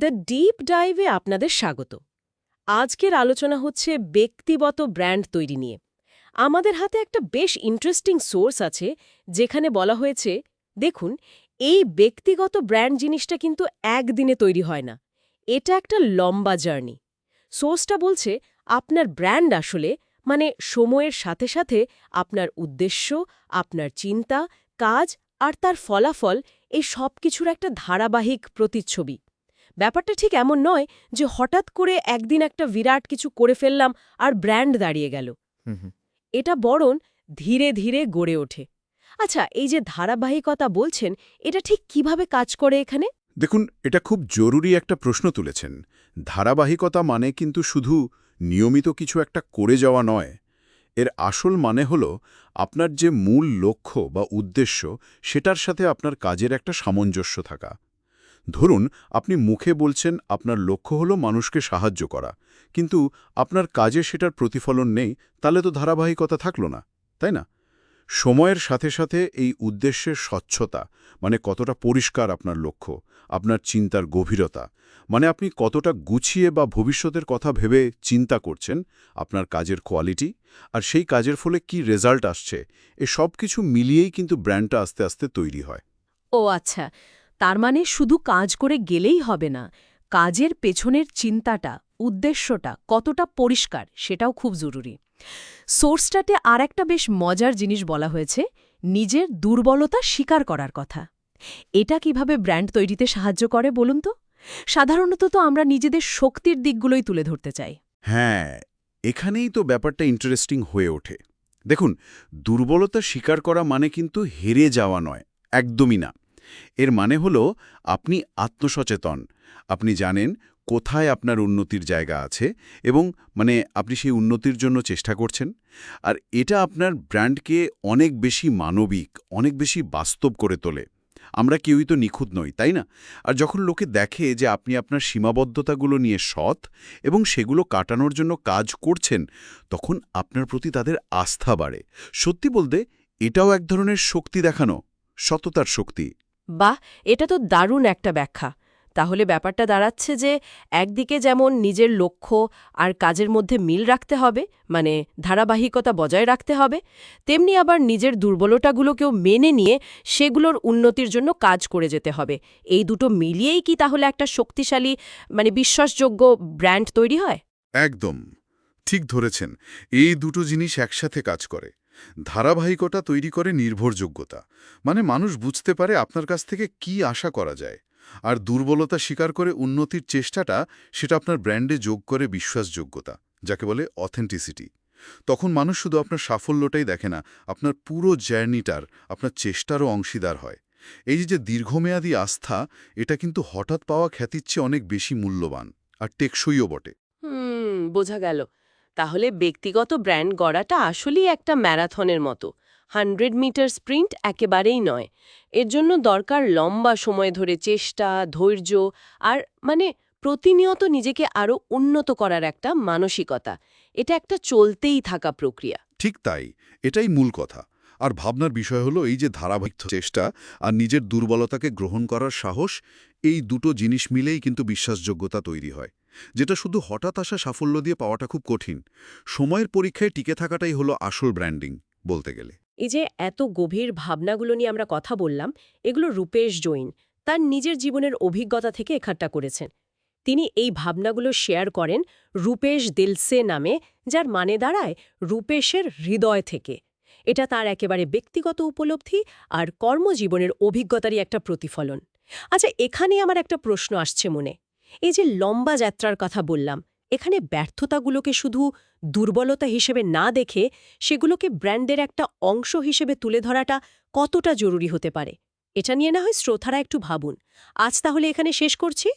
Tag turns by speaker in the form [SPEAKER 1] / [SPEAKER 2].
[SPEAKER 1] The deep ডাইভে আপনাদের স্বাগত। আজকের আলোচনা হচ্ছে ব্যক্তিগত ব্র্যান্ড তৈরি নিয়ে। আমাদের হাতে একটা বেশ ইন্টারেস্টিং সোর্স আছে, যেখানে বলা হয়েছে, দেখুন, এই ব্যক্তিগত ব্র্যান্ড জিনিসটা কিন্তু একদিনে তৈরি হয় না। এটা একটা লম্বা জার্নি। সোর্সটা বলছে, আপনার ব্র্যান্ড আসলে মানে সময়ের সাথে সাথে আপনার উদ্দেশ্য, আপনার চিন্তা, কাজ আর তার ফলাফল, এই সব কিছুর একটা ধারাবাহিক প্রতিচ্ছবি। ব্যাপারটা ঠিক এমন নয় যে হঠাৎ করে একদিন একটা বিরাট কিছু করে ফেললাম আর ব্র্যান্ড দাঁড়িয়ে গেল। এটা বরণ ধীরে ধীরে গড়ে ওঠে। আচ্ছা এই যে ধারাবাহিকতা বলছেন এটা ঠিক কীভাবে কাজ করে এখানে?
[SPEAKER 2] দেখুন এটা খুব জরুরি একটা প্রশ্ন তুলেছেন। ধারাবাহিকতা মানে কিন্তু শুধু নিয়মিত কিছু একটা করে যাওয়া নয়। এর আসল মানে হল আপনার যে মূল লক্ষ্য বা উদ্দেশ্য সেটার সাথে আপনার কাজের একটা সামঞ্জস্য থাকা। ধরুন, আপনি মুখে বলছেন আপনার লক্ষ্য হলো মানুষকে সাহায্য করা, কিন্তু আপনার কাজে সেটার প্রতিফলন নেই, তাহলে তো ধারাবাহিকতা থাকল না, তাই না? সময়ের সাথে সাথে এই উদ্দেশ্যের স্বচ্ছতা মানে কতটা পরিষ্কার আপনার লক্ষ্য, আপনার চিন্তার গভীরতা মানে আপনি কতটা গুছিয়ে বা ভবিষ্যতের কথা ভেবে চিন্তা করছেন, আপনার কাজের কোয়ালিটি, আর সেই কাজের ফলে কি রেজাল্ট আসছে, এ সব কিছু মিলিয়েই কিন্তু ব্র্যান্ডটা আস্তে আস্তে তৈরি হয়।
[SPEAKER 1] ও আচ্ছা তার মানে শুধু কাজ করে গেলেই হবে না, কাজের পেছনের চিন্তাটা, উদ্দেশ্যটা কতটা পরিষ্কার সেটাও খুব জরুরি। সোর্সটাতে আর একটা বেশ মজার জিনিস বলা হয়েছে, নিজের দুর্বলতা স্বীকার করার কথা। এটা কীভাবে ব্র্যান্ড তৈরিতে সাহায্য করে বলুন তো? সাধারণত তো আমরা নিজেদের শক্তির দিকগুলোই তুলে ধরতে চাই।
[SPEAKER 2] হ্যাঁ এখানেই তো ব্যাপারটা ইন্টারেস্টিং হয়ে ওঠে। দেখুন, দুর্বলতা স্বীকার করা মানে কিন্তু হেরে যাওয়া নয়, একদমই না। এর মানে হল আপনি আত্মসচেতন। আপনি জানেন কোথায় আপনার উন্নতির জায়গা আছে এবং মানে আপনি সেই উন্নতির জন্য চেষ্টা করছেন। আর এটা আপনার ব্র্যান্ডকে অনেক বেশি মানবিক, অনেক বেশি বাস্তব করে তোলে। আমরা কেউই তো নিখুঁত নই, তাই না? আর যখন লোকে দেখে যে আপনি আপনার সীমাবদ্ধতাগুলো নিয়ে সৎ এবং সেগুলো কাটানোর জন্য কাজ করছেন, তখন আপনার প্রতি তাদের আস্থা বাড়ে। সত্যি বলতে, এটাও এক ধরনের শক্তি দেখানো, সততার শক্তি।
[SPEAKER 1] বাহ, এটা তো দারুণ একটা ব্যাখ্যা। তাহলে ব্যাপারটা দাঁড়াচ্ছে যে একদিকে যেমন নিজের লক্ষ্য আর কাজের মধ্যে মিল রাখতে হবে মানে ধারাবাহিকতা বজায় রাখতে হবে, তেমনি আবার নিজের দুর্বলতাগুলোকেও মেনে নিয়ে সেগুলোর উন্নতির জন্য কাজ করে যেতে হবে। এই দুটো মিলিয়েই কি তাহলে একটা শক্তিশালী মানে বিশ্বাসযোগ্য ব্র্যান্ড তৈরি হয়?
[SPEAKER 2] একদম, ঠিক ধরেছেন। এই দুটো জিনিস একসাথে কাজ করে। ধারাবাহিকতা তৈরি করে নির্ভরযোগ্যতা মানে মানুষ বুঝতে পারে আপনার কাছ থেকে কি আশা করা যায়, আর দুর্বলতা স্বীকার করে উন্নতির চেষ্টাটা সেটা আপনার ব্র্যান্ডে যোগ করে বিশ্বাসযোগ্যতা, যাকে বলে অথেন্টিসিটি তখন মানুষ শুধু আপনার সাফল্যটাই দেখে না, আপনার পুরো জার্নিটার, আপনার চেষ্টারও অংশীদার হয়। এই যে দীর্ঘমেয়াদী আস্থা, এটা কিন্তু হঠাৎ পাওয়া খ্যাতির চেয়ে অনেক বেশি মূল্যবান, আর টেকসইও বটে।
[SPEAKER 1] হুম, বোঝা গেল। তাহলে ব্যক্তিগত ব্র্যান্ড গড়াটা আসলেই একটা ম্যারাথনের মতো। হান্ড্রেড মিটার স্প্রিন্ট একেবারেই নয়। এর জন্য দরকার লম্বা সময় ধরে চেষ্টা, ধৈর্য আর মানে প্রতিনিয়ত নিজেকে আরও উন্নত করার একটা মানসিকতা। এটা একটা চলতেই থাকা প্রক্রিয়া।
[SPEAKER 2] ঠিক তাই, এটাই মূল কথা। আর ভাবনার বিষয় হলো এই যে ধারাবাহিক চেষ্টা আর নিজের দুর্বলতাকে গ্রহণ করার সাহস, এই দুটো জিনিস মিলেই কিন্তু বিশ্বাসযোগ্যতা তৈরি হয়। যেটা শুধু হঠাৎ আসা সাফল্য দিয়ে পাওয়াটা খুব কঠিন। সময়ের পরীক্ষায় টিকে থাকাটাই হলো আসল ব্র্যান্ডিং, বলতে গেলে।
[SPEAKER 1] এই যে এত গভীর ভাবনাগুলো নিয়ে আমরা কথা বললাম, এগুলো রূপেশ জৈন, তার নিজের জীবনের অভিজ্ঞতা থেকে এখাট্টা করেছেন। তিনি এই ভাবনাগুলো শেয়ার করেন রূপেশ দিলসে নামে, যার মানে দাঁড়ায় রূপেশের হৃদয় থেকে। এটা তার একেবারে ব্যক্তিগত উপলব্ধি আর কর্মজীবনের অভিজ্ঞতারই একটা প্রতিফলন। আচ্ছা এখানে আমার একটা প্রশ্ন আসছে মনে। এই যে লম্বা যাত্রার কথা বললাম, এখানে ব্যর্থতাগুলোকে শুধু দুর্বলতা হিসেবে না দেখে সেগুলোকে ব্র্যান্ডের একটা অংশ হিসেবে তুলে ধরাটা কতটা জরুরি হতে পারে? এটা নিয়ে না হয় শ্রোতারা একটু ভাবুন। আজ তাহলে এখানে শেষ করছি।